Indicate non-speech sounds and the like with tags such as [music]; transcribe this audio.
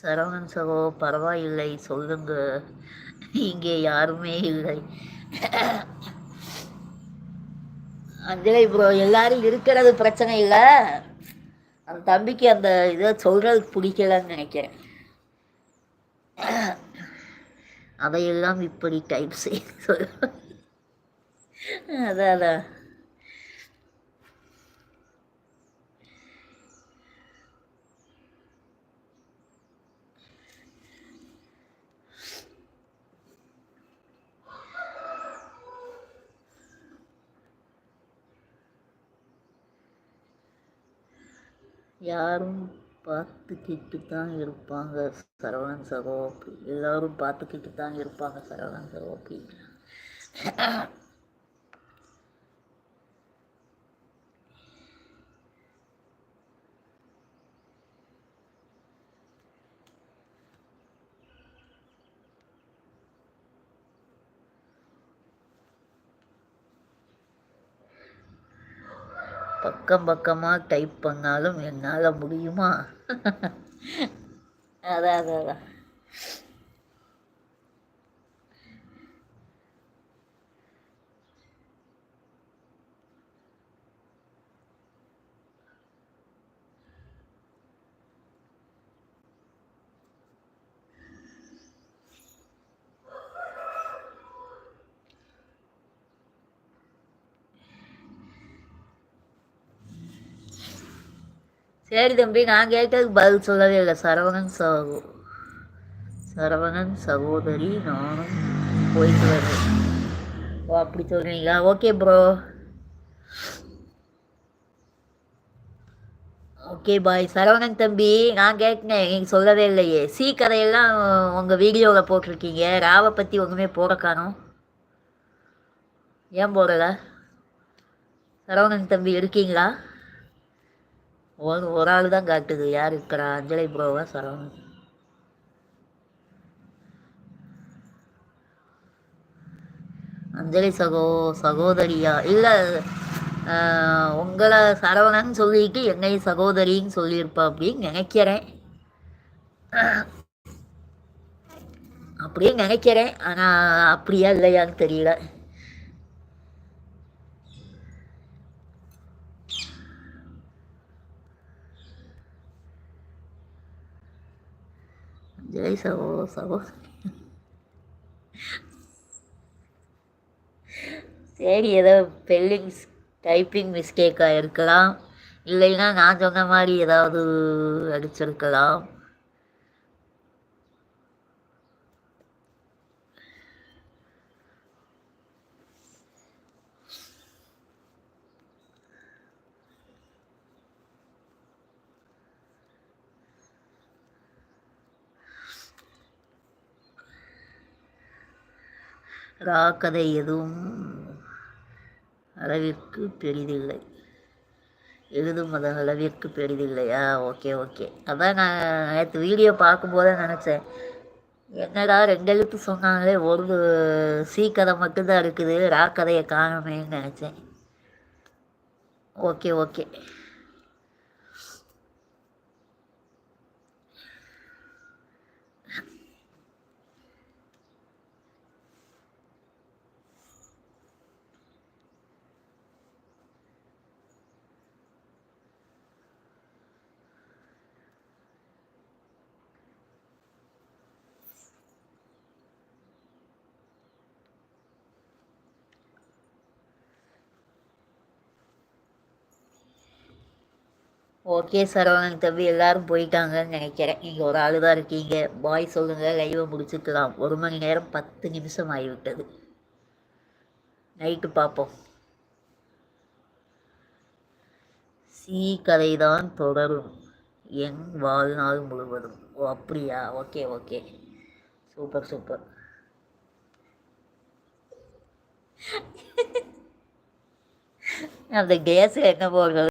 சரவணன் சகோ பரவாயில்லை சொல்லுங்க. இங்கே யாருமே இல்லை. அஞ்சலி ப்ரோ எல்லாரும் இருக்கிறது பிரச்சனை இல்லை. அந்த தம்பிக்கு அந்த இதை சொல்கிறது பிடிக்கலன்னு நினைக்கிறேன். அதையெல்லாம் இப்படி டைப் செய்ய சொல்ல அதான். யாரும் பார்த்துக்கிட்டு தான் இருப்பாங்க சரவணன் சகோபி. அப்படி எல்லாரும் பார்த்துக்கிட்டு தான் இருப்பாங்க சரவணன் சகோ பக்கம் பக்கமாக டைப் பண்ணாலும் என்னால் முடியுமா? [laughs] அதான் அதான். சரி தம்பி நான் கேட்டதுக்கு பதில் சொல்லவே இல்லை. சரவணன் சகோ சரவணன் சகோதரி நானும் போயிட்டு வரேன் ஓ அப்படி சொல்கிறீங்களா okay bro okay bye. Saravanan தம்பி நான் கேட்டேன் நீங்கள் சொல்லவே இல்லையே. சி கதையெல்லாம் உங்கள் வீடியோவில் போட்டிருக்கீங்க. ராவை பற்றி ஒன்றுமே போட காணும். ஏன் போடலை? சரவணன் தம்பி இருக்கீங்களா? ஒரு ஒரு ஆள் தான் காட்டுது. யார் இருக்கிறா? அஞ்சலி ப்ரோவா சரவணன். அஞ்சலி சகோ சகோதரியா? இல்லை உங்களை சரவணன் சொல்லிட்டு என்னை சகோதரின்னு சொல்லியிருப்பா அப்படின்னு நினைக்கிறேன். அப்படியே நினைக்கிறேன். ஆனால் அப்படியா இல்லையான்னு தெரியல. ஜெய் சகோ சகோ சரி ஏதோ ஸ்பெல்லிங் டைப்பிங் மிஸ்டேக்காக இருக்கலாம் இல்லைன்னா நான் சொன்ன மாதிரி ஏதாவது அடிச்சிருக்கலாம் ராக்கதை எதுவும் அளவிற்கு பெரிதில்லை. எழுதும் அதன் அளவிற்கு பெரிதில்லையா ஓகே ஓகே. அதான் நான் நேற்று வீடியோ பார்க்கும்போதே நினச்சேன். என்னடா ரெண்டு எழுத்து சொன்னாங்களே ஒரு சீ கதை மட்டும்தான் இருக்குது ரா கதையை காணமேன்னு நினச்சேன். Okay okay. ஓகே சரவணன் தம்பி எல்லாரும் போயிட்டாங்கன்னு நினைக்கிறேன். நீங்கள் ஒரு ஆள் தான் இருக்கீங்க. பாய் சொல்லுங்கள் லைவை முடிச்சுக்கலாம். ஒரு மணி நேரம் பத்து நிமிஷம் ஆகிவிட்டது. நைட்டு பார்ப்போம் சி கதை தான் தொடரும். என் வாழ்நாள் முழுவதும். ஓ அப்படியா? Okay okay. Super super. அந்த கேஸில் என்ன போடுறது?